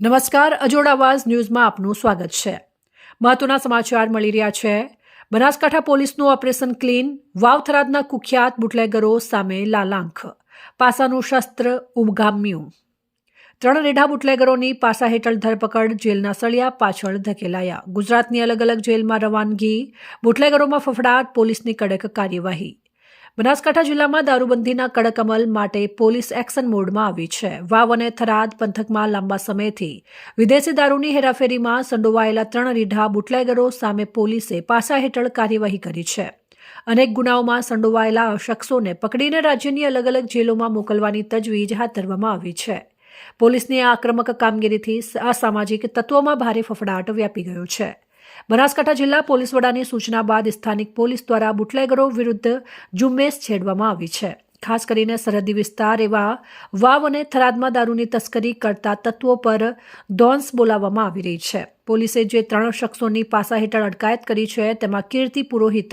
નમસ્કાર, અજોડાવાઝ ન્યૂઝમાં આપનું સ્વાગત છે. મહત્વના સમાચાર મળી રહ્યા છે. બનાસકાંઠા પોલીસનું ઓપરેશન ક્લીન, વાવથરાદના કુખ્યાત બુટલેગરો સામે લાલાંખ. પાસાનું શસ્ત્ર ઉમગામ્યું. ત્રણ રેઢા બુટલેગરોની પાસા હેઠળ ધરપકડ, જેલના સળિયા પાછળ ધકેલાયા. ગુજરાતની અલગ અલગ જેલમાં રવાનગી, બુટલેગરોમાં ફફડાટ, પોલીસની કડક કાર્યવાહી. બનાસકાંઠા જિલ્લામાં દારૂબંધીના કડક અમલ માટે પોલીસ એક્શન મોડમાં આવી છે. વાવ અને થરાદ પંથકમાં લાંબા સમયથી વિદેશી દારૂની હેરાફેરીમાં સંડોવાયેલા ત્રણ રીઢા બુટલેગરો સામે પોલીસે પાસા હેઠળ કાર્યવાહી કરી છે. અનેક ગુનાઓમાં સંડોવાયેલા શખ્સોને પકડીને રાજ્યની અલગ અલગ જેલોમાં મોકલવાની તજવીજ હાથ ધરવામાં આવી છે. પોલીસની આ આક્રમક કામગીરીથી અસામાજિક તત્વોમાં ભારે ફફડાટ વ્યાપી ગયો છે. બનાસકાંઠા જિલ્લા પોલીસ વડાની સૂચના બાદ સ્થાનિક પોલીસ દ્વારા બુટલેગરો વિરુદ્ધ ઝુંબેશ છેડવામાં આવી છે. ખાસ કરીને સરહદી વિસ્તાર એવા વાવ અને થરાદમાં દારૂની તસ્કરી કરતા તત્વો પર ધોન્સ બોલાવવામાં આવી રહી છે. પોલીસે જે ત્રણ શખ્સોની પાસા હેઠળ અટકાયત કરી છે, તેમાં કીર્તિ પુરોહિત,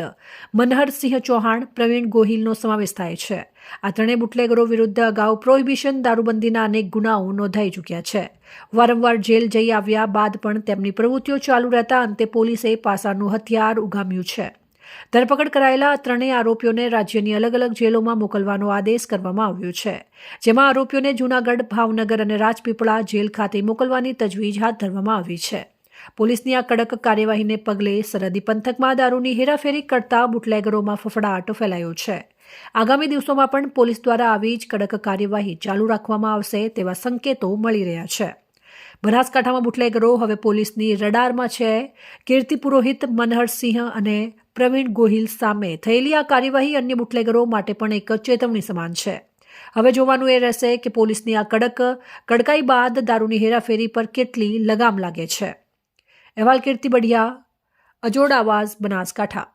મનહરસિંહ ચૌહાણ, પ્રવીણ ગોહિલનો સમાવેશ થાય છે. આ ત્રણેય બુટલેગરો વિરુદ્ધ અગાઉ પ્રોહિબિશન દારૂબંધીના અનેક ગુનાઓ નોંધાઈ ચૂક્યા છે. વારંવાર જેલ જઈ આવ્યા બાદ પણ તેમની પ્રવૃત્તિઓ ચાલુ રહેતા અંતે પોલીસે પાસાનું હથિયાર ઉગામ્યું છે. ધરપકડ કરાયેલા ત્રણેય આરોપીઓને રાજ્યની અલગ અલગ જેલોમાં મોકલવાનો આદેશ કરવામાં આવ્યો છે, જેમાં આરોપીઓને જૂનાગઢ, ભાવનગર અને રાજપીપળા જેલ ખાતે મોકલવાની તજવીજ હાથ ધરવામાં આવી છે. પોલીસની આ કડક કાર્યવાહીને પગલે સરહદી પંથકમાં દારૂની હેરાફેરી કરતા બુટલેગરોમાં ફફડાટ ફેલાયો છે. આગામી દિવસોમાં પણ પોલીસ દ્વારા આવી જ કડક કાર્યવાહી ચાલુ રાખવામાં આવશે તેવા સંકેતો મળી રહ્યા છે. બનાસકાંઠામાં બુટલેગરો હવે પોલીસની રડારમાં છે. કીર્તિ પુરોહિત મનહરસિંહ અને પ્રવીણ ગોહિલ સામે થયેલી આ કાર્યવાહી અન્ય બુટલેગરો માટે પણ એક ચેતવણી સમાન છે. હવે જોવાનું એ રહેશે કે પોલીસની આ કડક કડકાઈ બાદ દારૂની હેરાફેરી પર કેટલી લગામ લાગે છે. અહેવાલ કીર્તિ બઢિયા, અજોડ આવાઝ બનાસકાંઠા.